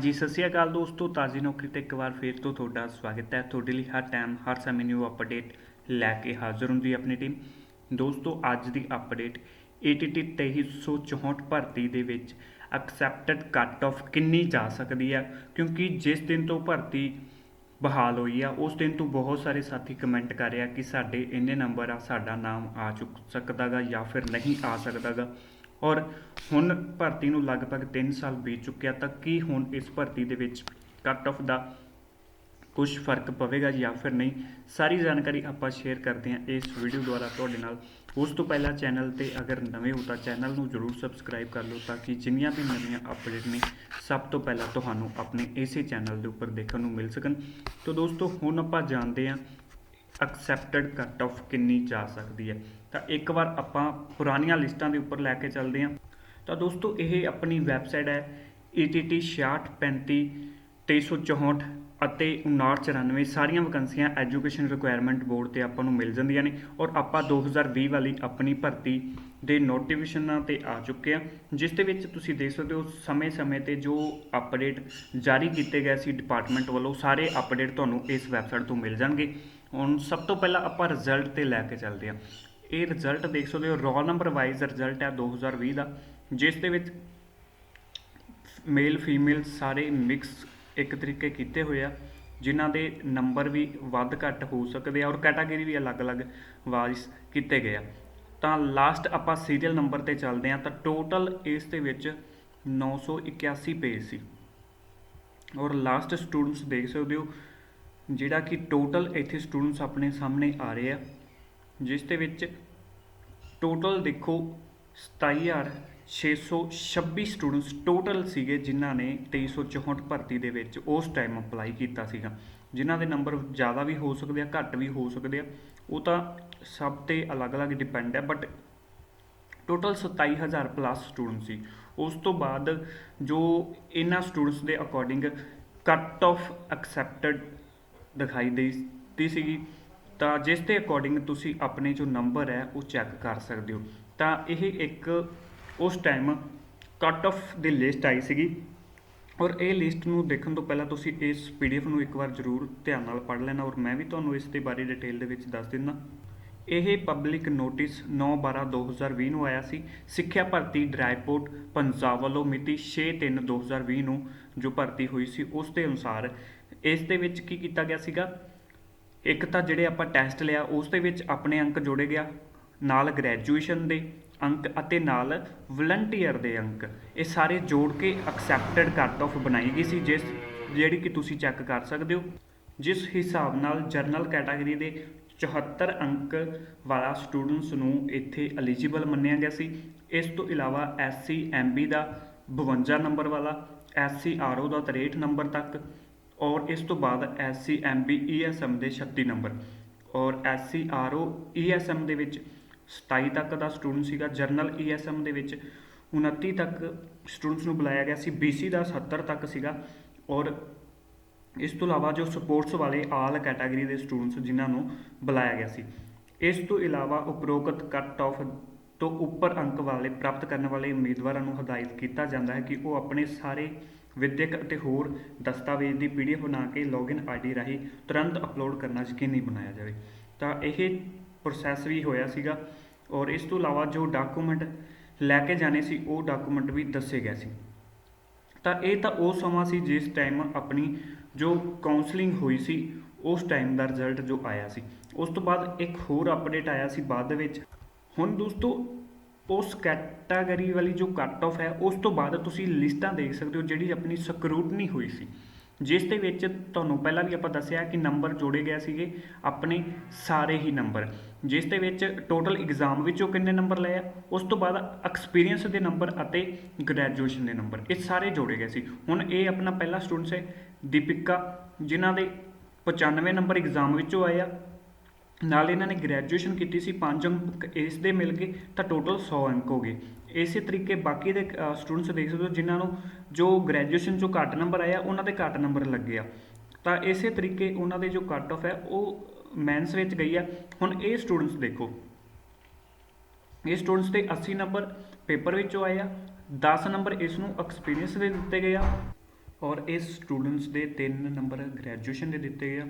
ਜੀ ਸਤਿ ਸ਼੍ਰੀ ਅਕਾਲ ਦੋਸਤੋ, ਤਾਜ਼ੀ ਨੌਕਰੀ ਤੇ ਇੱਕ ਵਾਰ ਫੇਰ ਤੋਂ ਤੁਹਾਡਾ ਸਵਾਗਤ ਹੈ। ਤੁਹਾਡੇ ਲਈ ਹਰ ਟਾਈਮ ਹਰ ਸਮੇਂ ਨਿਊ ਅਪਡੇਟ ਲੈ ਕੇ ਹਾਜ਼ਰ ਹੁੰਦੀ ਹੈ ਆਪਣੀ ਟੀਮ ਦੋਸਤੋ, ਅੱਜ ਦੀ ਅਪਡੇਟ ATT 2364 ਭਰਤੀ ਦੇ ਵਿੱਚ ਐਕਸੈਪਟਡ ਕੱਟ ਆਫ ਕਿੰਨੀ ਜਾ ਸਕਦੀ ਹੈ? ਕਿਉਂਕਿ ਜਿਸ ਦਿਨ ਤੋਂ ਭਰਤੀ ਬਹਾਲ ਹੋਈ ਆ, ਉਸ ਦਿਨ ਤੋਂ ਬਹੁਤ ਸਾਰੇ ਸਾਥੀ ਕਮੈਂਟ ਕਰ ਰਿਹਾ ਕਿ ਸਾਡੇ ਇੰਨੇ ਨੰਬਰ ਆ, ਸਾਡਾ ਨਾਮ ਆ ਚੁੱਕ ਸਕਦਾਗਾ ਜਾਂ ਫਿਰ ਨਹੀਂ ਆ ਸਕਦਾਗਾ ਔਰ ਹੁਣ ਭਰਤੀ ਨੂੰ ਲਗਭਗ 3 ਸਾਲ ਬੀਤ ਚੁੱਕਿਆ ਤਾਂ ਕੀ ਹੁਣ ਇਸ ਭਰਤੀ ਦੇ ਵਿੱਚ ਕੱਟ ਆਫ ਦਾ ਕੁਝ ਫ਼ਰਕ ਪਵੇਗਾ ਜਾਂ ਫਿਰ ਨਹੀਂ? ਸਾਰੀ ਜਾਣਕਾਰੀ ਆਪਾਂ ਸ਼ੇਅਰ ਕਰਦੇ ਹਾਂ ਇਸ ਵੀਡੀਓ ਦੁਆਰਾ ਤੁਹਾਡੇ ਨਾਲ। ਉਸ ਤੋਂ ਪਹਿਲਾਂ ਚੈਨਲ ਤੇ ਅਗਰ ਨਵੇਂ ਹੋ ਤਾਂ ਚੈਨਲ ਨੂੰ ਜਰੂਰ ਸਬਸਕ੍ਰਾਈਬ ਕਰ ਲਓ ਤਾਂ ਕਿ ਜਿੰਨੀਆਂ ਵੀ ਨਵੀਆਂ ਅਪਡੇਟ ਨੇ, ਸਭ ਤੋਂ ਪਹਿਲਾਂ ਤੁਹਾਨੂੰ ਆਪਣੇ ਇਸੇ ਚੈਨਲ ਦੇ ਉੱਪਰ ਦੇਖਣ ਨੂੰ ਮਿਲ ਸਕਣ। ਤਾਂ ਦੋਸਤੋ, ਹੁਣ ਆਪਾਂ ਜਾਣਦੇ ਹਾਂ ਅਕਸੈਪਟਡ ਕੱਟ ਆਫ ਕਿੰਨੀ ਜਾ ਸਕਦੀ ਹੈ? ਤਾਂ ਇੱਕ ਵਾਰ ਆਪਾਂ ਪੁਰਾਣੀਆਂ ਲਿਸਟਾਂ ਦੇ ਉੱਪਰ ਲੈ ਕੇ ਚੱਲਦੇ ਹਾਂ। ਤਾਂ ਦੋਸਤੋ, ਇਹ ਆਪਣੀ ਵੈਬਸਾਈਟ ਹੈ E ETT 6635 2364 ਅਤੇ 5994 ਸਾਰੀਆਂ ਵੈਕੰਸੀਆਂ ਐਜੂਕੇਸ਼ਨ ਰਿਕੁਆਇਰਮੈਂਟ ਬੋਰਡ ਤੇ ਆਪਾਂ ਨੂੰ ਮਿਲ ਜਾਂਦੀਆਂ ਨੇ ਔਰ ਆਪਾਂ 2020 ਵਾਲੀ ਆਪਣੀ ਭਰਤੀ ਦੇ ਨੋਟੀਫਿਕੇਸ਼ਨਾਂ ਤੇ ਆ ਚੁੱਕੇ ਆ ਜਿਸ ਦੇ ਵਿੱਚ ਤੁਸੀਂ ਦੇਖ ਸਕਦੇ ਹੋ ਸਮੇਂ-ਸਮੇਂ ਤੇ ਜੋ ਅਪਡੇਟ ਜਾਰੀ ਕੀਤੇ ਗਏ ਸੀ ਡਿਪਾਰਟਮੈਂਟ ਵੱਲੋਂ, ਸਾਰੇ ਅਪਡੇਟ ਤੁਹਾਨੂੰ ਇਸ ਵੈਬਸਾਈਟ ਤੋਂ ਮਿਲ ਜਾਣਗੇ। ਹੁਣ ਸਭ ਤੋਂ ਪਹਿਲਾਂ ਆਪਾਂ ਰਿਜ਼ਲਟ ਤੇ ਲੈ ਕੇ ਚੱਲਦੇ ਹਾਂ। ਇਹ ਰਿਜ਼ਲਟ ਦੇਖ ਸਕਦੇ ਹੋ ਰੋਲ ਨੰਬਰ ਵਾਈਜ਼ ਰਿਜ਼ਲਟ ਹੈ 2020 ਦਾ, ਜਿਸ ਦੇ ਵਿੱਚ ਮੇਲ ਫੀਮੇਲ ਸਾਰੇ ਮਿਕਸ ਇੱਕ ਤਰੀਕੇ ਕੀਤੇ ਹੋਏ ਆ, ਜਿਨ੍ਹਾਂ ਦੇ ਨੰਬਰ ਵੀ ਵੱਧ ਘੱਟ ਹੋ ਸਕਦੇ ਆ ਔਰ ਕੈਟਾਗਰੀ ਵੀ ਅਲੱਗ-ਅਲੱਗ ਵਾਈਜ਼ ਕੀਤੇ ਗਏ ਆ। ਤਾਂ ਲਾਸਟ ਆਪਾਂ ਸੀਰੀਅਲ ਨੰਬਰ ਤੇ ਚੱਲਦੇ ਆ ਤਾਂ ਟੋਟਲ ਇਸ ਦੇ ਵਿੱਚ 981 ਪੇਜ ਸੀ। ਔਰ ਲਾਸਟ ਸਟੂਡੈਂਟਸ ਦੇਖ ਸਕਦੇ ਹੋ ਜਿਹੜਾ ਕਿ ਟੋਟਲ ਇੱਥੇ ਸਟੂਡੈਂਟਸ ਆਪਣੇ ਸਾਹਮਣੇ ਆ ਰਹੇ ਆ, ਜਿਸ ਦੇ ਵਿੱਚ ਟੋਟਲ ਦੇਖੋ 27626 ਸਟੂਡੈਂਟਸ ਟੋਟਲ ਸੀਗੇ, ਜਿਨ੍ਹਾਂ ਨੇ 2364 ਭਰਤੀ ਦੇ ਵਿੱਚ ਉਸ ਟਾਈਮ ਅਪਲਾਈ ਕੀਤਾ ਸੀਗਾ। ਜਿਨ੍ਹਾਂ ਦੇ ਨੰਬਰ ਜ਼ਿਆਦਾ ਵੀ ਹੋ ਸਕਦੇ ਆ, ਘੱਟ ਵੀ ਹੋ ਸਕਦੇ ਆ, ਉਹ ਤਾਂ ਸਭ ਤੇ ਅਲੱਗ-ਅਲੱਗ ਡਿਪੈਂਡ ਹੈ ਬਟ ਟੋਟਲ 27000 ਪਲੱਸ ਸਟੂਡੈਂਟ ਸੀ। ਉਸ ਤੋਂ ਬਾਅਦ ਜੋ ਇਹਨਾਂ ਸਟੂਡੈਂਟਸ ਦੇ ਅਕੋਰਡਿੰਗ ਕੱਟ ਆਫ ਐਕਸੈਪਟਡ ਦਿਖਾਈ ਦਿੱਤੀ ਸੀਗੀ। ਤਾਂ ਜਿਸ ਦੇ ਅਕੋਰਡਿੰਗ ਤੁਸੀਂ ਆਪਣੇ ਜੋ ਨੰਬਰ ਹੈ, ਉਹ ਚੈੱਕ ਕਰ ਸਕਦੇ ਹੋ। ਤਾਂ ਇਹ ਇੱਕ ਉਸ ਟਾਈਮ ਕੱਟ ਆਫ ਦੀ ਲਿਸਟ ਆਈ ਸੀਗੀ। ਔਰ ਇਹ ਲਿਸਟ ਨੂੰ ਦੇਖਣ ਤੋਂ ਪਹਿਲਾਂ ਤੁਸੀਂ ਇਸ ਪੀਡੀਐਫ ਨੂੰ ਇੱਕ ਵਾਰ ਜ਼ਰੂਰ ਧਿਆਨ ਨਾਲ ਪੜ੍ਹ ਲੈਣਾ। ਔਰ ਮੈਂ ਵੀ ਤੁਹਾਨੂੰ ਇਸ ਦੇ ਬਾਰੇ ਡਿਟੇਲ ਦੇ ਵਿੱਚ ਦੱਸ ਦਿੰਦਾ। ਇਹ ਪਬਲਿਕ ਨੋਟਿਸ 9/12/2020 ਨੂੰ ਆਇਆ ਸੀ। ਸਿੱਖਿਆ ਭਰਤੀ ਡਰਾਈਪੋਰਟ ਪੰਜਾਬ ਵੱਲੋਂ ਮਿਤੀ 6/3/2020 ਨੂੰ ਜੋ ਭਰਤੀ ਹੋਈ ਸੀ, ਉਸ ਦੇ ਅਨੁਸਾਰ ਇਸ ਦੇ ਵਿੱਚ ਕੀ ਕੀਤਾ ਗਿਆ ਸੀਗਾ? ਇੱਕ ਤਾਂ ਜਿਹੜੇ ਆਪਾਂ ਟੈਸਟ ਲਿਆ, ਉਸ ਦੇ ਵਿੱਚ ਆਪਣੇ ਅੰਕ ਜੋੜੇ ਗਿਆ, ਨਾਲ ਗ੍ਰੈਜੂਏਸ਼ਨ ਦੇ ਅੰਕ ਅਤੇ ਨਾਲ ਵਲੰਟੀਅਰ ਦੇ ਅੰਕ। ਇਹ ਸਾਰੇ ਜੋੜ ਕੇ ਐਕਸੈਪਟਡ ਕੱਟ ਆਫ ਬਣਾਈ ਗਈ ਸੀ, ਜਿਸ, ਜਿਹੜੀ ਕਿ ਤੁਸੀਂ ਚੈੱਕ ਕਰ ਸਕਦੇ ਹੋ। ਜਿਸ ਹਿਸਾਬ ਨਾਲ ਜਰਨਲ ਕੈਟਾਗਰੀ ਦੇ 74 ਅੰਕ ਵਾਲਾ ਸਟੂਡੈਂਟਸ ਨੂੰ ਇੱਥੇ ਐਲੀਜੀਬਲ ਮੰਨਿਆ ਗਿਆ ਸੀ। ਇਸ ਤੋਂ ਇਲਾਵਾ ਐਸਸੀ ਐਮਬੀ ਦਾ 52 ਨੰਬਰ ਵਾਲਾ ਐਸਸੀ ਆਰਓ ਦਾ 63 ਨੰਬਰ ਤੱਕ ਔਰ ਇਸ ਤੋਂ ਬਾਅਦ ਐਸਸੀ ਐਮਬੀ ਈਐਸਐਮ ਦੇ 36 ਨੰਬਰ। ਔਰ ਐਸਸੀ ਆਰਓ ਈਐਸਐਮ ਦੇ ਵਿੱਚ 27 ਤੱਕ ਦਾ ਸਟੂਡੈਂਟ ਸੀਗਾ। ਜਰਨਲ ਈਐਸਐਮ ਦੇ ਵਿੱਚ 29 ਤੱਕ ਸਟੂਡੈਂਟਸ ਨੂੰ ਬੁਲਾਇਆ ਗਿਆ ਸੀ। ਬੀਸੀ ਦਾ 70 ਤੱਕ ਸੀਗਾ। ਔਰ ਇਸ ਤੋਂ ਇਲਾਵਾ ਜੋ ਸਪੋਰਟਸ ਵਾਲੇ ਆਲ ਕੈਟਾਗਰੀ ਦੇ ਸਟੂਡੈਂਟਸ ਜਿਨ੍ਹਾਂ ਨੂੰ ਬੁਲਾਇਆ ਗਿਆ ਸੀ। ਇਸ ਤੋਂ ਇਲਾਵਾ ਉਪਰੋਕਤ ਕੱਟ ਆਫ ਤੋਂ ਉੱਪਰ ਅੰਕ ਵਾਲੇ ਪ੍ਰਾਪਤ ਕਰਨ ਵਾਲੇ ਉਮੀਦਵਾਰਾਂ ਨੂੰ ਹਦਾਇਤ ਕੀਤਾ ਜਾਂਦਾ ਹੈ ਕਿ ਉਹ ਆਪਣੇ ਸਾਰੇ ਵਿੱਦਿਅਕ ਅਤੇ ਹੋਰ ਦਸਤਾਵੇਜ਼ ਦੀ ਪੀਡੀਐਫ ਬਣਾ ਕੇ ਲੌਗਇਨ ਆਈਡੀ ਰਾਹੀਂ ਤੁਰੰਤ ਅਪਲੋਡ ਕਰਨਾ ਯਕੀਨੀ ਬਣਾਇਆ ਜਾਵੇ। ਤਾਂ ਇਹ ਪ੍ਰੋਸੈਸ ਵੀ ਹੋਇਆ ਸੀਗਾ ਔਰ ਇਸ ਤੋਂ ਇਲਾਵਾ ਜੋ ਡਾਕੂਮੈਂਟ ਲੈ ਕੇ ਜਾਣੇ ਸੀ, ਉਹ ਡਾਕੂਮੈਂਟ ਵੀ ਦੱਸੇ ਗਏ ਸੀ। ਤਾਂ ਇਹ ਤਾਂ ਉਹ ਸਮਾਂ ਸੀ ਜਿਸ ਟਾਈਮ ਆਪਣੀ ਜੋ ਕਾਉਂਸਲਿੰਗ ਹੋਈ ਸੀ, ਉਸ ਟਾਈਮ ਦਾ ਰਿਜ਼ਲਟ ਜੋ ਆਇਆ ਸੀ। ਉਸ ਤੋਂ ਬਾਅਦ ਇੱਕ ਹੋਰ ਅਪਡੇਟ ਆਇਆ ਸੀ ਬਾਅਦ ਦੇ ਵਿੱਚ। ਹੁਣ ਦੋਸਤੋ ਉਸ ਕੈਟਾਗਰੀ ਵਾਲੀ ਜੋ ਕੱਟ ਆਫ ਹੈ, ਉਸ ਤੋਂ ਬਾਅਦ ਤੁਸੀਂ ਲਿਸਟਾਂ ਦੇਖ ਸਕਦੇ ਹੋ ਜਿਹੜੀ ਆਪਣੀ ਸਕਰੂਟਨੀ ਹੋਈ ਸੀ। ਜਿਸ ਦੇ ਵਿੱਚ ਤੁਹਾਨੂੰ ਪਹਿਲਾਂ ਵੀ ਆਪਾਂ ਦੱਸਿਆ ਕਿ ਨੰਬਰ ਜੋੜੇ ਗਏ ਸੀਗੇ, ਆਪਣੇ ਸਾਰੇ ਹੀ ਨੰਬਰ ਜਿਸ ਦੇ ਵਿੱਚ ਟੋਟਲ ਐਗਜ਼ਾਮ ਵਿੱਚੋਂ ਕਿੰਨੇ ਨੰਬਰ ਲਏ ਆ? ਉਸ ਤੋਂ ਬਾਅਦ ਐਕਸਪੀਰੀਅੰਸ ਦੇ ਨੰਬਰ ਅਤੇ ਗ੍ਰੈਜੂਏਸ਼ਨ ਦੇ ਨੰਬਰ ਇਹ ਸਾਰੇ ਜੋੜੇ ਗਏ ਸੀ। ਹੁਣ ਇਹ ਆਪਣਾ ਪਹਿਲਾ ਸਟੂਡੈਂਟ ਹੈ, ਦੀਪਿਕਾ, ਜਿਨ੍ਹਾਂ ਦੇ 95 ਨੰਬਰ ਐਗਜ਼ਾਮ ਵਿੱਚੋਂ ਆਏ ਆ। ਨਾਲ ਇਹਨਾਂ ਨੇ ਗ੍ਰੈਜੂਏਸ਼ਨ ਕੀਤੀ ਸੀ 5 ਅੰਕ ਇਸ ਦੇ ਮਿਲ ਗਏ, ਤਾਂ ਟੋਟਲ 100 ਅੰਕ ਹੋ ਗਏ। ਇਸੇ ਤਰੀਕੇ ਬਾਕੀ ਦੇ ਸਟੂਡੈਂਟਸ ਦੇਖ ਸਕਦੇ ਹੋ, ਜਿਨ੍ਹਾਂ ਨੂੰ ਜੋ ਗ੍ਰੈਜੂਏਸ਼ਨ ਚੋਂ ਘੱਟ ਨੰਬਰ ਆਇਆ, ਉਹਨਾਂ ਦੇ ਘੱਟ ਨੰਬਰ ਲੱਗੇ ਆ। ਤਾਂ ਇਸੇ ਤਰੀਕੇ ਉਹਨਾਂ ਦੇ ਜੋ ਕੱਟ ਆਫ ਹੈ, ਉਹ ਮੈਨਸ ਵਿੱਚ ਗਈ ਆ। ਹੁਣ ਇਹ ਸਟੂਡੈਂਟਸ ਦੇਖੋ। ਇਹ ਸਟੂਡੈਂਟਸ ਦੇ 80 ਨੰਬਰ ਪੇਪਰ ਵਿੱਚੋਂ ਆਏ ਆ। 10 ਨੰਬਰ ਇਸ ਨੂੰ ਐਕਸਪੀਰੀਅੰਸ ਦੇ ਦਿੱਤੇ ਗਏ ਆ। ਔਰ ਇਸ ਸਟੂਡੈਂਟਸ ਦੇ ਤਿੰਨ ਨੰਬਰ ਗ੍ਰੈਜੂਏਸ਼ਨ ਦੇ ਦਿੱਤੇ ਗਏ ਆ।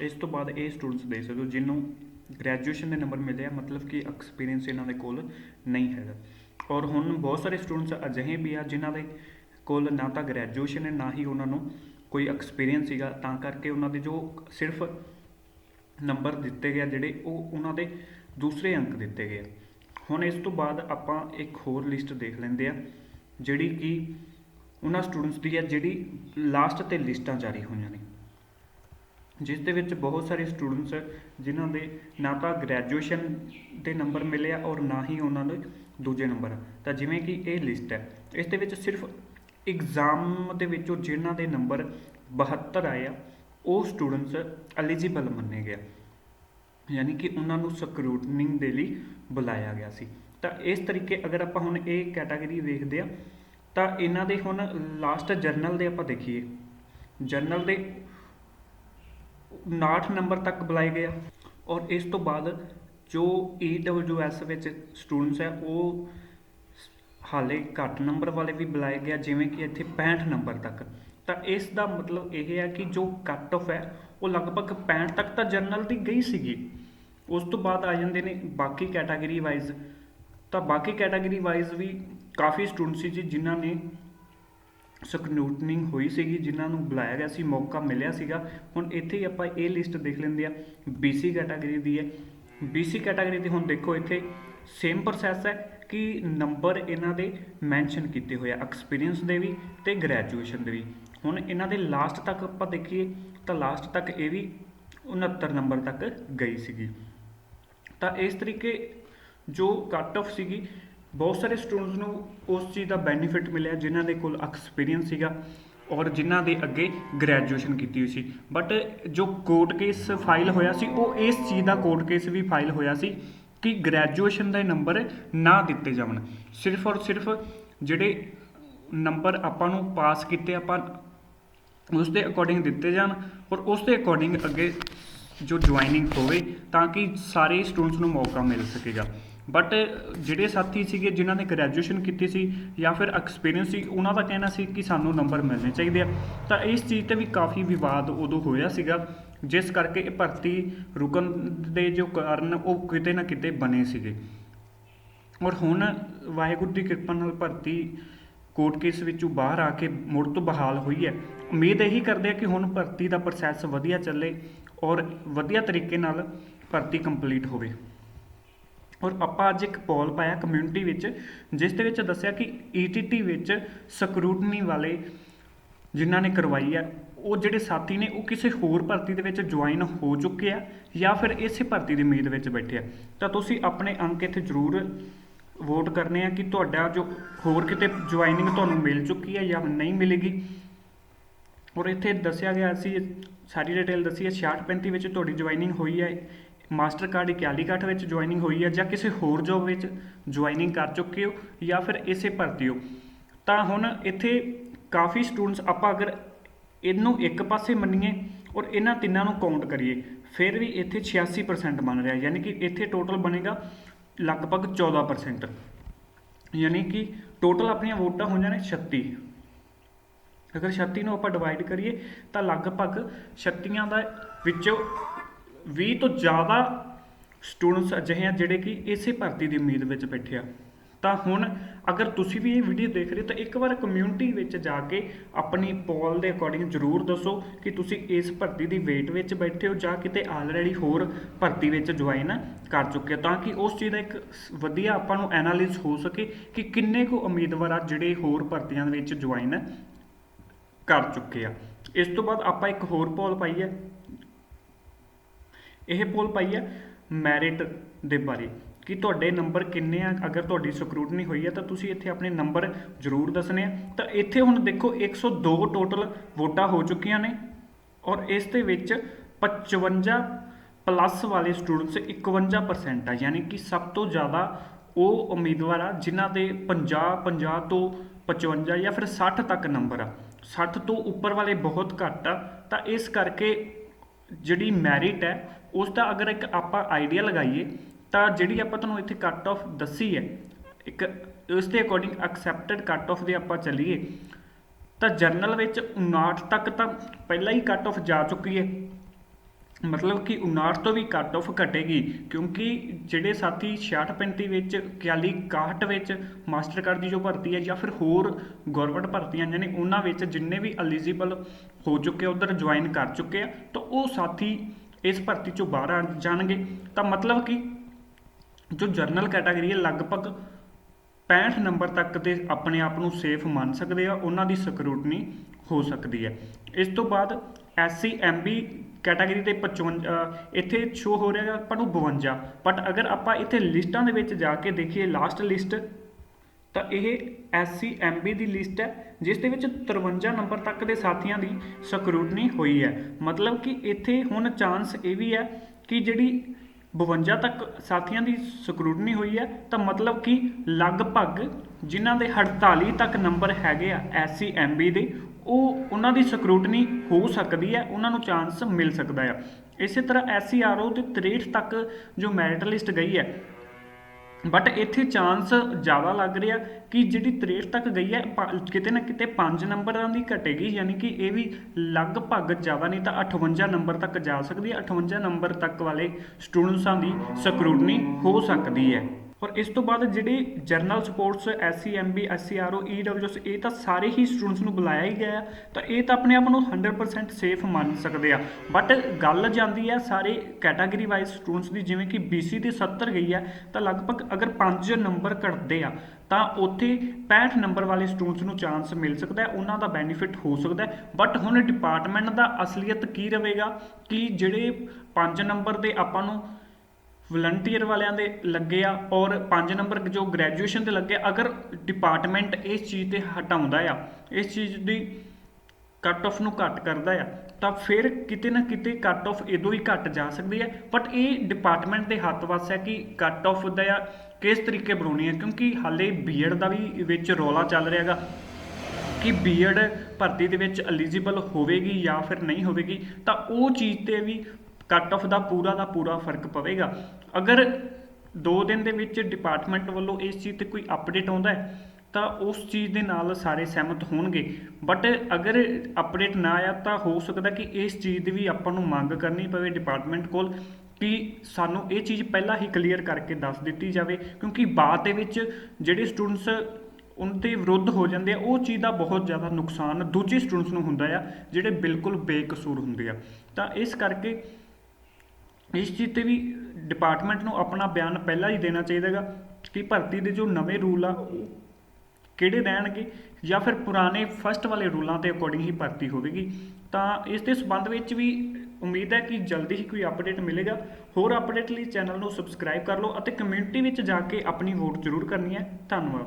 ਇਸ ਤੋਂ ਬਾਅਦ ਇਹ ਸਟੂਡੈਂਟਸ ਦੇ ਸਕਦੇ ਹੋ, ਜਿਹਨੂੰ ਗ੍ਰੈਜੂਏਸ਼ਨ ਦੇ ਨੰਬਰ ਮਿਲੇ ਆ, ਮਤਲਬ ਕਿ ਐਕਸਪੀਰੀਅੰਸ ਇਹਨਾਂ ਦੇ ਕੋਲ ਨਹੀਂ ਹੈਗਾ। ਔਰ ਹੁਣ ਬਹੁਤ ਸਾਰੇ ਸਟੂਡੈਂਟਸ ਅਜਿਹੇ ਵੀ ਆ ਜਿਨ੍ਹਾਂ ਦੇ ਕੋਲ ਨਾ ਤਾਂ ਗ੍ਰੈਜੂਏਸ਼ਨ ਹੈ, ਨਾ ਹੀ ਉਹਨਾਂ ਨੂੰ ਕੋਈ ਐਕਸਪੀਰੀਅੰਸ ਸੀਗਾ। ਤਾਂ ਕਰਕੇ ਉਹਨਾਂ ਦੇ ਜੋ ਸਿਰਫ ਨੰਬਰ ਦਿੱਤੇ ਗਏ ਜਿਹੜੇ ਉਹ ਉਹਨਾਂ ਦੇ ਦੂਸਰੇ ਅੰਕ ਦਿੱਤੇ ਗਏ ਹੁਣ ਇਸ ਤੋਂ ਬਾਅਦ ਆਪਾਂ ਇੱਕ ਹੋਰ ਲਿਸਟ ਦੇਖ ਲੈਂਦੇ ਆ, ਜਿਹੜੀ ਕਿ ਉਹਨਾਂ ਸਟੂਡੈਂਟਸ ਦੀ ਹੈ ਜਿਹੜੀ ਲਾਸਟ ਤੇ ਲਿਸਟਾਂ ਜਾਰੀ ਹੋਈਆਂ ਨੇ। ਜਿਸ ਦੇ ਵਿੱਚ ਬਹੁਤ ਸਾਰੇ ਸਟੂਡੈਂਟਸ ਜਿਨ੍ਹਾਂ ਦੇ ਨਾ ਤਾਂ ਗ੍ਰੈਜੂਏਸ਼ਨ ਦੇ ਨੰਬਰ ਮਿਲੇ ਆ ਔਰ ਨਾ ਹੀ ਉਹਨਾਂ ਦੇ ਦੂਜੇ ਨੰਬਰ ਤਾਂ ਜਿਵੇਂ ਕਿ ਇਹ ਲਿਸਟ ਹੈ। ਇਸ ਦੇ ਵਿੱਚ ਸਿਰਫ ਐਗਜ਼ਾਮ ਦੇ ਵਿੱਚੋਂ ਜਿਨ੍ਹਾਂ ਦੇ ਨੰਬਰ 72 ਆਏ ਆ, ਉਹ ਸਟੂਡੈਂਟਸ ਐਲੀਜੀਬਲ ਮੰਨੇ ਗਿਆ ਯਾਨੀ ਕਿ ਉਹਨਾਂ ਨੂੰ ਸਕਰੂਟਨਿੰਗ ਦੇ ਲਈ ਬੁਲਾਇਆ ਗਿਆ ਸੀ। ਤਾਂ ਇਸ ਤਰੀਕੇ ਅਗਰ ਆਪਾਂ ਹੁਣ ਇਹ ਕੈਟਾਗਰੀ ਵੇਖਦੇ ਆ ਤਾਂ ਇਹਨਾਂ ਦੇ ਹੁਣ ਲਾਸਟ ਜਰਨਲ ਦੇ ਆਪਾਂ ਦੇਖੀਏ। ਜਰਨਲ ਦੇ 59 ਨੰਬਰ ਤੱਕ ਬੁਲਾਏ ਗਏ ਆ। ਔਰ ਇਸ ਤੋਂ ਬਾਅਦ ਜੋ EWS ਵਿੱਚ ਸਟੂਡੈਂਟਸ ਹੈ ਉਹ ਹਾਲੇ ਘੱਟ ਨੰਬਰ ਵਾਲੇ ਵੀ ਬੁਲਾਏ ਗਿਆ ਜਿਵੇਂ ਕਿ ਇੱਥੇ 65 ਨੰਬਰ ਤੱਕ। ਤਾਂ ਇਸ ਦਾ ਮਤਲਬ ਇਹ ਹੈ ਕਿ ਜੋ ਕੱਟ ਆਫ ਹੈ, ਉਹ ਲਗਭਗ 65 ਤੱਕ ਤਾਂ ਜਰਨਲ ਦੀ ਗਈ ਸੀਗੀ। ਉਸ ਤੋਂ ਬਾਅਦ ਆ ਜਾਂਦੇ ਨੇ ਬਾਕੀ ਕੈਟਾਗਰੀ ਵਾਈਜ਼ ਤਾਂ ਬਾਕੀ ਕੈਟਾਗਰੀ ਵਾਈਜ਼ ਵੀ ਕਾਫੀ ਸਟੂਡੈਂਟ ਸੀ ਜੀ, ਜਿਨ੍ਹਾਂ ਨੇ ਸਕਨੂਟਨਿੰਗ ਹੋਈ ਸੀਗੀ, ਜਿਨ੍ਹਾਂ ਨੂੰ ਬੁਲਾਇਆ ਗਿਆ ਸੀ, ਮੌਕਾ ਮਿਲਿਆ ਸੀਗਾ। ਹੁਣ ਇੱਥੇ ਹੀ ਆਪਾਂ ਇਹ ਲਿਸਟ ਦੇਖ ਲੈਂਦੇ ਆ BC ਕੈਟਾਗਰੀ ਦੀ ਹੈ। BC ਕੈਟਾਗਰੀ ਦੀ ਹੁਣ ਦੇਖੋ, ਇੱਥੇ ਸੇਮ ਪ੍ਰੋਸੈਸ ਹੈ ਕਿ ਨੰਬਰ ਇਹਨਾਂ ਦੇ ਮੈਂਸ਼ਨ ਕੀਤੇ ਹੋਏ ਆ ਐਕਸਪੀਰੀਅੰਸ ਦੇ ਵੀ ਤੇ ਗ੍ਰੈਜੂਏਸ਼ਨ ਦੇ ਵੀ। ਹੁਣ ਇਹਨਾਂ ਦੇ ਲਾਸਟ ਤੱਕ ਆਪਾਂ ਦੇਖੀਏ, ਤਾਂ ਲਾਸਟ ਤੱਕ ਇਹ ਵੀ 69 ਨੰਬਰ ਤੱਕ ਗਈ ਸੀਗੀ। ਤਾਂ ਇਸ ਤਰੀਕੇ ਜੋ ਕੱਟ ਆਫ ਸੀਗੀ ਬਹੁਤ ਸਾਰੇ ਸਟੂਡੈਂਟਸ ਨੂੰ ਉਸ ਚੀਜ਼ ਦਾ ਬੈਨੀਫਿਟ ਮਿਲਿਆ ਜਿਨ੍ਹਾਂ ਦੇ ਕੋਲ ਐਕਸਪੀਰੀਅੰਸ ਸੀਗਾ ਔਰ ਜਿਨ੍ਹਾਂ ਦੇ ਅੱਗੇ ਗ੍ਰੈਜੂਏਸ਼ਨ ਕੀਤੀ ਹੋਈ ਸੀ। ਬਟ ਜੋ ਕੋਰਟ ਕੇਸ ਫਾਈਲ ਹੋਇਆ ਸੀ, ਉਹ ਇਸ ਚੀਜ਼ ਦਾ ਕੋਰਟ ਕੇਸ ਵੀ ਫਾਈਲ ਹੋਇਆ ਸੀ ਕਿ ਗ੍ਰੈਜੂਏਸ਼ਨ ਦੇ ਨੰਬਰ ਨਾ ਦਿੱਤੇ ਜਾਵਣ। ਸਿਰਫ ਔਰ ਸਿਰਫ ਜਿਹੜੇ ਨੰਬਰ ਆਪਾਂ ਨੂੰ ਪਾਸ ਕੀਤੇ ਆਪਾਂ ਉਸ ਦੇ ਅਕੋਰਡਿੰਗ ਦਿੱਤੇ ਜਾਣ ਔਰ ਉਸ ਦੇ ਅਕੋਰਡਿੰਗ ਅੱਗੇ ਜੋ ਜੁਆਇਨਿੰਗ ਹੋਵੇ ਤਾਂ ਕਿ ਸਾਰੇ ਸਟੂਡੈਂਟਸ ਨੂੰ ਮੌਕਾ ਮਿਲ ਸਕੇਗਾ। ਬਟ ਜਿਹੜੇ ਸਾਥੀ ਸੀਗੇ, ਜਿਨ੍ਹਾਂ ਨੇ ਗ੍ਰੈਜੂਏਸ਼ਨ ਕੀਤੀ ਸੀ ਜਾਂ ਫਿਰ ਐਕਸਪੀਰੀਅੰਸ ਸੀ, ਉਹਨਾਂ ਦਾ ਕਹਿਣਾ ਸੀ ਕਿ ਸਾਨੂੰ ਨੰਬਰ ਮਿਲਣੇ ਚਾਹੀਦੇ ਆ। ਤਾਂ ਇਸ ਚੀਜ਼ ਤੇ ਵੀ ਕਾਫੀ ਵਿਵਾਦ ਉਦੋਂ ਹੋਇਆ ਸੀਗਾ, ਜਿਸ ਕਰਕੇ ਇਹ ਭਰਤੀ ਰੁਕਣ ਦੇ ਜੋ ਕਾਰਨ, ਉਹ ਕਿਤੇ ਨਾ ਕਿਤੇ ਬਣੇ ਸੀਗੇ। ਔਰ ਹੁਣ ਵਾਹਿਗੁਰੂ ਦੀ ਕਿਰਪਾ ਨਾਲ ਭਰਤੀ ਕੋਰਟ ਕੇਸ ਵਿੱਚੋਂ ਬਾਹਰ ਆ ਕੇ ਮੁੜ ਤੋਂ ਬਹਾਲ ਹੋਈ ਹੈ। ਉਮੀਦ ਇਹੀ ਕਰਦੇ ਆ ਕਿ ਹੁਣ ਭਰਤੀ ਦਾ ਪ੍ਰੋਸੈਸ ਵਧੀਆ ਚੱਲੇ ਔਰ ਵਧੀਆ ਤਰੀਕੇ ਨਾਲ ਭਰਤੀ ਕੰਪਲੀਟ ਹੋਵੇ। ਔਰ ਆਪਾਂ ਅੱਜ ਇੱਕ ਪੋਲ ਪਾਇਆ ਕਮਿਊਨਿਟੀ ਵਿੱਚ, ਜਿਸ ਦੇ ਵਿੱਚ ਦੱਸਿਆ ਕਿ ETT ਵਿੱਚ ਸਕਰੂਟਨੀ ਵਾਲੇ ਜਿਨ੍ਹਾਂ ਨੇ ਕਰਵਾਈ ਹੈ ਉਹ ਜਿਹੜੇ ਸਾਥੀ ਨੇ, ਉਹ ਕਿਸੇ ਹੋਰ ਭਰਤੀ ਦੇ ਵਿੱਚ ਜੁਆਇਨ ਹੋ ਚੁੱਕੇ ਆ ਜਾਂ ਫਿਰ ਇਸੇ ਭਰਤੀ ਦੀ ਉਮੀਦ ਵਿੱਚ ਬੈਠੇ ਆ। ਤਾਂ ਤੁਸੀਂ ਆਪਣੇ ਅੰਕ ਇੱਥੇ ਜ਼ਰੂਰ ਵੋਟ ਕਰਨੇ ਆ ਕਿ ਤੁਹਾਡਾ ਜੋ ਹੋਰ ਕਿਤੇ ਜੁਆਇਨਿੰਗ ਤੁਹਾਨੂੰ ਮਿਲ ਚੁੱਕੀ ਹੈ ਜਾਂ ਨਹੀਂ ਮਿਲੇਗੀ। ਔਰ ਇੱਥੇ ਦੱਸਿਆ ਗਿਆ ਸੀ, ਸਾਰੀ ਡਿਟੇਲ ਦੱਸੀ ਹੈ 6635 ਵਿੱਚ ਤੁਹਾਡੀ ਜੁਆਇਨਿੰਗ ਹੋਈ ਹੈ ਮਾਸਟਰ ਕਾਰਡ 41 ਵਿੱਚ ਜੁਆਇਨਿੰਗ ਹੋਈ ਹੈ ਜਾਂ ਕਿਸੇ ਹੋਰ ਜੋਬ ਵਿੱਚ ਜੁਆਇਨਿੰਗ ਕਰ ਚੁੱਕੇ ਹੋ ਜਾਂ ਫਿਰ ਇਸੇ ਭਰਤੀ ਹੋ। ਤਾਂ ਹੁਣ ਇੱਥੇ ਕਾਫੀ ਸਟੂਡੈਂਟਸ ਆਪਾਂ ਅਗਰ ਇਹਨੂੰ ਇੱਕ ਪਾਸੇ ਮੰਨੀਏ ਔਰ ਇਹਨਾਂ ਤਿੰਨਾਂ ਨੂੰ ਕਾਊਂਟ ਕਰੀਏ, ਫਿਰ ਵੀ ਇੱਥੇ 86% ਬਣ ਰਿਹਾ, ਯਾਨੀ ਕਿ ਇੱਥੇ ਟੋਟਲ ਬਣੇਗਾ ਲਗਭਗ 14% ਯਾਨੀ ਕਿ ਟੋਟਲ ਆਪਣੀਆਂ ਵੋਟਾਂ ਹੋਈਆਂ ਨੇ 36 ਅਗਰ 36 ਨੂੰ ਆਪਾਂ ਡਿਵਾਈਡ ਕਰੀਏ ਤਾਂ ਲਗਭਗ 36 ਦਾ ਵਿੱਚੋਂ 20 ਤੋਂ ਜ਼ਿਆਦਾ ਸਟੂਡੈਂਟਸ ਅਜਿਹੇ ਆ ਜਿਹੜੇ ਕਿ ਇਸੇ ਭਰਤੀ ਦੀ ਉਮੀਦ ਵਿੱਚ ਬੈਠੇ ਆ। ਤਾਂ ਹੁਣ ਅਗਰ ਤੁਸੀਂ ਵੀ ਇਹ ਵੀਡੀਓ ਦੇਖ ਰਹੇ ਹੋ ਤਾਂ ਇੱਕ ਵਾਰ ਕਮਿਊਨਿਟੀ ਵਿੱਚ ਜਾ ਕੇ ਆਪਣੀ ਪੋਲ ਦੇ ਅਕੋਰਡਿੰਗ ਜ਼ਰੂਰ ਦੱਸੋ ਕਿ ਤੁਸੀਂ ਇਸ ਭਰਤੀ ਦੀ ਵੇਟ ਵਿੱਚ ਬੈਠੇ ਹੋ ਜਾਂ ਕਿਤੇ ਆਲਰੇਡੀ ਹੋਰ ਭਰਤੀ ਵਿੱਚ ਜੁਆਇਨ ਕਰ ਚੁੱਕੇ ਹੋ ਤਾਂ ਕਿ ਉਸ ਚੀਜ਼ ਦਾ ਇੱਕ ਵਧੀਆ ਆਪਾਂ ਨੂੰ ਐਨਾਲਿਸ ਹੋ ਸਕੇ ਕਿ ਕਿੰਨੇ ਕੁ ਉਮੀਦਵਾਰ ਆ ਜਿਹੜੇ ਹੋਰ ਭਰਤੀਆਂ ਦੇ ਵਿੱਚ ਜੁਆਇਨ ਕਰ ਚੁੱਕੇ ਆ। ਇਸ ਤੋਂ ਬਾਅਦ ਆਪਾਂ ਇੱਕ ਹੋਰ ਪੋਲ ਪਾਈ ਹੈ। ਇਹ ਪੋਲ ਪਾਈ ਹੈ ਮੈਰਿਟ ਦੇ ਬਾਰੇ ਕਿ ਤੁਹਾਡੇ ਨੰਬਰ ਕਿੰਨੇ ਆ? ਅਗਰ ਤੁਹਾਡੀ ਸਕਰੂਟਨੀ ਹੋਈ ਹੈ ਤਾਂ ਤੁਸੀਂ ਇੱਥੇ ਆਪਣੇ ਨੰਬਰ ਜ਼ਰੂਰ ਦੱਸਣੇ ਆ। ਤਾਂ ਇੱਥੇ ਹੁਣ ਦੇਖੋ 102 ਟੋਟਲ ਵੋਟਾਂ ਹੋ ਚੁੱਕੀਆਂ ਨੇ ਔਰ ਇਸ ਦੇ ਵਿੱਚ 55 ਪਲੱਸ ਵਾਲੇ ਸਟੂਡੈਂਟਸ 51% ਆ, ਯਾਨੀ ਕਿ ਸਭ ਤੋਂ ਜ਼ਿਆਦਾ ਉਹ ਉਮੀਦਵਾਰ ਆ ਜਿਨ੍ਹਾਂ ਦੇ 50 50 ਤੋਂ 55 ਜਾਂ ਫਿਰ 60 ਤੱਕ ਨੰਬਰ ਆ। 60 ਤੋਂ ਉੱਪਰ ਵਾਲੇ ਬਹੁਤ ਘੱਟ ਆ। ਤਾਂ ਇਸ ਕਰਕੇ ਜਿਹੜੀ ਮੈਰਿਟ ਹੈ ਉਸ ਦਾ ਅਗਰ ਇੱਕ ਆਪਾਂ ਆਈਡੀਆ ਲਗਾਈਏ, ਤਾਂ ਜਿਹੜੀ ਆਪਾਂ ਤੁਹਾਨੂੰ ਇੱਥੇ ਕੱਟ ਆਫ ਦੱਸੀ ਹੈ, ਇੱਕ ਉਸ ਦੇ ਅਕੋਰਡਿੰਗ ਐਕਸੈਪਟਡ ਕੱਟ ਆਫ ਦੇ ਆਪਾਂ ਚੱਲੀਏ, ਤਾਂ ਜਰਨਲ ਵਿੱਚ 59 ਤੱਕ ਤਾਂ ਪਹਿਲਾਂ ਹੀ ਕੱਟ ਆਫ ਜਾ ਚੁੱਕੀ ਹੈ। ਮਤਲਬ ਕਿ 59 ਤੋਂ ਵੀ ਕੱਟ ਆਫ ਘਟੇਗੀ, ਕਿਉਂਕਿ ਜਿਹੜੇ ਸਾਥੀ 66 35 ਵਿੱਚ 41 61 ਵਿੱਚ ਮਾਸਟਰ ਕਾਰਡ ਦੀ ਜੋ ਭਰਤੀ ਹੈ ਜਾਂ ਫਿਰ ਹੋਰ ਗਵਰਨਮੈਂਟ ਭਰਤੀਆਂ ਆਈਆਂ ਨੇ, ਉਹਨਾਂ ਵਿੱਚ ਜਿੰਨੇ ਵੀ ਐਲੀਜੀਬਲ ਹੋ ਚੁੱਕੇ ਉਧਰ ਜੁਆਇਨ ਕਰ ਚੁੱਕੇ ਆ, ਤਾਂ ਉਹ ਸਾਥੀ ਇਸ ਭਰਤੀ ਚੋਂ ਬਾਹਰ ਆ ਜਾਣਗੇ। ਤਾਂ ਮਤਲਬ ਕਿ? ਜੋ ਜਰਨਲ ਕੈਟਾਗਰੀ ਹੈ, ਲਗਭਗ 65 ਨੰਬਰ ਤੱਕ ਦੇ ਆਪਣੇ ਆਪ ਨੂੰ ਸੇਫ ਮੰਨ ਸਕਦੇ ਆ, ਉਹਨਾਂ ਦੀ ਸਕਰੂਟਨੀ ਹੋ ਸਕਦੀ ਹੈ। ਇਸ ਤੋਂ ਬਾਅਦ ਐਸਸੀ ਐਮਬੀ ਕੈਟਾਗਰੀ ਦੇ 55 ਇੱਥੇ ਸ਼ੋ ਹੋ ਰਿਹਾ ਹੈ ਆਪਾਂ ਨੂੰ 52 ਬਟ ਅਗਰ ਆਪਾਂ ਇੱਥੇ ਲਿਸਟਾਂ ਦੇ ਵਿੱਚ ਜਾ ਕੇ ਦੇਖੀਏ ਲਾਸਟ ਲਿਸਟ ਤਾਂ ਇਹ ਐਸਸੀ ਐਮਬੀ ਦੀ ਲਿਸਟ ਹੈ, ਜਿਸ ਦੇ ਵਿੱਚ 53 ਨੰਬਰ ਤੱਕ ਦੇ ਸਾਥੀਆਂ ਦੀ ਸਕਰੂਟਨੀ ਹੋਈ ਹੈ। ਮਤਲਬ ਕਿ ਇੱਥੇ ਹੁਣ ਚਾਂਸ ਇਹ ਵੀ ਹੈ ਕਿ ਜਿਹੜੀ 52 ਤੱਕ ਸਾਥੀਆਂ ਦੀ ਸਕਰੂਟਨੀ ਹੋਈ ਹੈ, ਤਾਂ ਮਤਲਬ ਕਿ ਲਗਭਗ ਜਿਨ੍ਹਾਂ ਦੇ 48 ਤੱਕ ਨੰਬਰ ਹੈਗੇ ਆ ਐਸਸੀ ਐਮਬੀ ਦੇ, ਉਹ ਉਹਨਾਂ ਦੀ ਸਕਰੂਟਨੀ ਹੋ ਸਕਦੀ ਹੈ, ਉਹਨਾਂ ਨੂੰ ਚਾਂਸ ਮਿਲ ਸਕਦਾ ਆ ਇਸੇ ਤਰ੍ਹਾਂ ਐਸਸੀਆਰਓ ਤੇ 63 ਤੱਕ ਜੋ ਮੈਰਿਟ ਲਿਸਟ ਗਈ ਹੈ ਬਟ ਇੱਥੇ ਚਾਂਸ ਜ਼ਿਆਦਾ ਲੱਗ ਰਿਹਾ ਕਿ ਜਿਹੜੀ 63 ਤੱਕ ਗਈ ਹੈ, ਪ- ਕਿਤੇ ਨਾ ਕਿਤੇ 5 ਨੰਬਰਾਂ ਦੀ ਘਟੇਗੀ, ਯਾਨੀ ਕਿ ਇਹ ਵੀ ਲਗਭਗ ਜ਼ਿਆਦਾ ਨਹੀਂ ਤਾਂ 58 ਨੰਬਰ ਤੱਕ ਜਾ ਸਕਦੀ ਹੈ। 58 ਨੰਬਰ ਤੱਕ ਵਾਲੇ ਸਟੂਡੈਂਟਸਾਂ ਦੀ ਸਕਰੂਟਨੀ ਹੋ ਸਕਦੀ ਹੈ। ਔਰ ਇਸ ਤੋਂ ਬਾਅਦ ਜਿਹੜੇ general sports SC MB SC RO EWS ਇਹ ਤਾਂ ਸਾਰੇ ਹੀ ਸਟੂਡੈਂਟਸ ਨੂੰ ਬੁਲਾਇਆ ਹੀ ਗਿਆ ਹੈ, ਤਾਂ ਇਹ ਤਾਂ ਆਪਣੇ ਆਪ ਨੂੰ 100% ਸੇਫ ਮੰਨ ਸਕਦੇ ਆ। ਬਟ ਗੱਲ ਜਾਂਦੀ ਹੈ ਸਾਰੇ ਕੈਟਾਗਰੀ ਵਾਈਜ਼ ਸਟੂਡੈਂਟਸ ਦੀ ਜਿਵੇਂ ਕਿ BC ਦੀ 70 ਗਈ ਹੈ ਤਾਂ ਲਗਭਗ ਅਗਰ 5 ਨੰਬਰ ਘਟਦੇ ਆ ਤਾਂ ਉੱਥੇ 65 ਨੰਬਰ ਵਾਲੇ ਸਟੂਡੈਂਟਸ ਨੂੰ ਚਾਂਸ ਮਿਲ ਸਕਦਾ ਹੈ ਉਹਨਾਂ ਦਾ ਬੈਨੀਫਿਟ ਹੋ ਸਕਦਾ ਹੈ। ਬਟ ਹੁਣ ਡਿਪਾਰਟਮੈਂਟ ਦਾ ਅਸਲੀਅਤ ਕੀ ਰਹੇਗਾ ਕਿ ਜਿਹੜੇ 5 ਨੰਬਰ ਦੇ ਆਪਾਂ ਨੂੰ ਵਲੰਟੀਅਰ ਵਾਲਿਆਂ ਦੇ ਲੱਗੇ ਆ ਔਰ 5 ਨੰਬਰ ਜੋ ਗ੍ਰੈਜੂਏਸ਼ਨ ਤੇ ਲੱਗੇ, ਅਗਰ ਡਿਪਾਰਟਮੈਂਟ ਇਸ ਚੀਜ਼ ਤੇ ਹਟਾਉਂਦਾ ਆ, ਇਸ ਚੀਜ਼ ਦੀ ਕੱਟ ਆਫ ਨੂੰ ਘੱਟ ਕਰਦਾ ਆ, ਤਾਂ ਫਿਰ ਕਿਤੇ ਨਾ ਕਿਤੇ ਕੱਟ ਆਫ ਇਦੋਂ ਹੀ ਘੱਟ ਜਾ ਸਕਦੀ ਹੈ ਬਟ ਇਹ ਡਿਪਾਰਟਮੈਂਟ ਦੇ ਹੱਥ ਵੱਸ ਹੈ ਕਿ ਕੱਟ ਆਫ ਦਾ ਆ ਕਿਸ ਤਰੀਕੇ ਬਣਾਉਣੀ ਹੈ ਕਿਉਂਕਿ ਹਾਲੇ ਬੀਐਡ ਦਾ ਵੀ ਵਿੱਚ ਰੌਲਾ ਚੱਲ ਰਿਹਾ ਰਿਹਾਗਾ ਕਿ ਬੀਐਡ ਭਰਤੀ ਦੇ ਵਿੱਚ ਐਲੀਜੀਬਲ ਹੋਵੇਗੀ ਜਾਂ ਫਿਰ ਨਹੀਂ ਹੋਵੇਗੀ, ਤਾਂ ਉਹ ਚੀਜ਼ ਤੇ ਵੀ ਕੱਟ ਆਫ ਦਾ ਪੂਰਾ ਦਾ ਪੂਰਾ ਫ਼ਰਕ ਪਵੇਗਾ। ਅਗਰ 2 ਦਿਨ ਦੇ ਵਿੱਚ ਡਿਪਾਰਟਮੈਂਟ ਵੱਲੋਂ ਇਸ ਚੀਜ਼ ਤੇ ਕੋਈ ਅਪਡੇਟ ਆਉਂਦਾ ਹੈ, ਤਾਂ ਉਸ ਚੀਜ਼ ਦੇ ਨਾਲ ਸਾਰੇ ਸਹਿਮਤ ਹੋਣਗੇ। ਬਟ ਅਗਰ ਅਪਡੇਟ ਨਾ ਆਇਆ, ਤਾਂ ਹੋ ਸਕਦਾ ਕਿ ਇਸ ਚੀਜ਼ ਦੀ ਵੀ ਆਪਾਂ ਨੂੰ ਮੰਗ ਕਰਨੀ ਪਵੇ ਡਿਪਾਰਟਮੈਂਟ ਕੋਲ ਕਿ ਸਾਨੂੰ ਇਹ ਚੀਜ਼ ਪਹਿਲਾਂ ਹੀ ਕਲੀਅਰ ਕਰਕੇ ਦੱਸ ਦਿੱਤੀ ਜਾਵੇ। ਕਿਉਂਕਿ ਬਾਅਦ ਦੇ ਵਿੱਚ ਜਿਹੜੇ ਸਟੂਡੈਂਟਸ ਉਹਨਾਂ ਦੇ ਵਿਰੁੱਧ ਹੋ ਜਾਂਦੇ ਆ, ਉਹ ਚੀਜ਼ ਦਾ ਬਹੁਤ ਜ਼ਿਆਦਾ ਨੁਕਸਾਨ ਦੂਜੇ ਸਟੂਡੈਂਟਸ ਨੂੰ ਹੁੰਦਾ ਆ, ਜਿਹੜੇ ਬਿਲਕੁਲ ਬੇਕਸੂਰ ਹੁੰਦੇ ਆ। ਤਾਂ ਇਸ ਕਰਕੇ ਇਸ ਚੀਜ਼ ਤੇ ਵੀ ਡਿਪਾਰਟਮੈਂਟ ਨੂੰ ਆਪਣਾ ਬਿਆਨ ਪਹਿਲਾਂ ਹੀ ਦੇਣਾ ਚਾਹੀਦਾ ਚਾਹੀਦਾਗਾ ਕਿ ਭਰਤੀ ਦੇ ਜੋ ਨਵੇਂ ਰੂਲ ਆ ਉਹ ਕਿਹੜੇ ਰਹਿਣਗੇ ਜਾਂ ਫਿਰ ਪੁਰਾਣੇ ਫਸਟ ਵਾਲੇ ਰੂਲਾਂ ਦੇ ਅਕੋਰਡਿੰਗ ਹੀ ਭਰਤੀ ਹੋਵੇਗੀ। ਤਾਂ ਇਸ ਦੇ ਸੰਬੰਧ ਵਿੱਚ ਵੀ ਉਮੀਦ ਹੈ ਕਿ ਜਲਦੀ ਹੀ ਕੋਈ ਅਪਡੇਟ ਮਿਲੇਗਾ। ਹੋਰ ਅਪਡੇਟ ਲਈ ਚੈਨਲ ਨੂੰ ਸਬਸਕ੍ਰਾਈਬ ਕਰ ਲਓ ਅਤੇ ਕਮਿਊਨਿਟੀ ਵਿੱਚ ਜਾ ਕੇ ਆਪਣੀ ਵੋਟ ਜ਼ਰੂਰ ਕਰਨੀ ਹੈ। ਧੰਨਵਾਦ।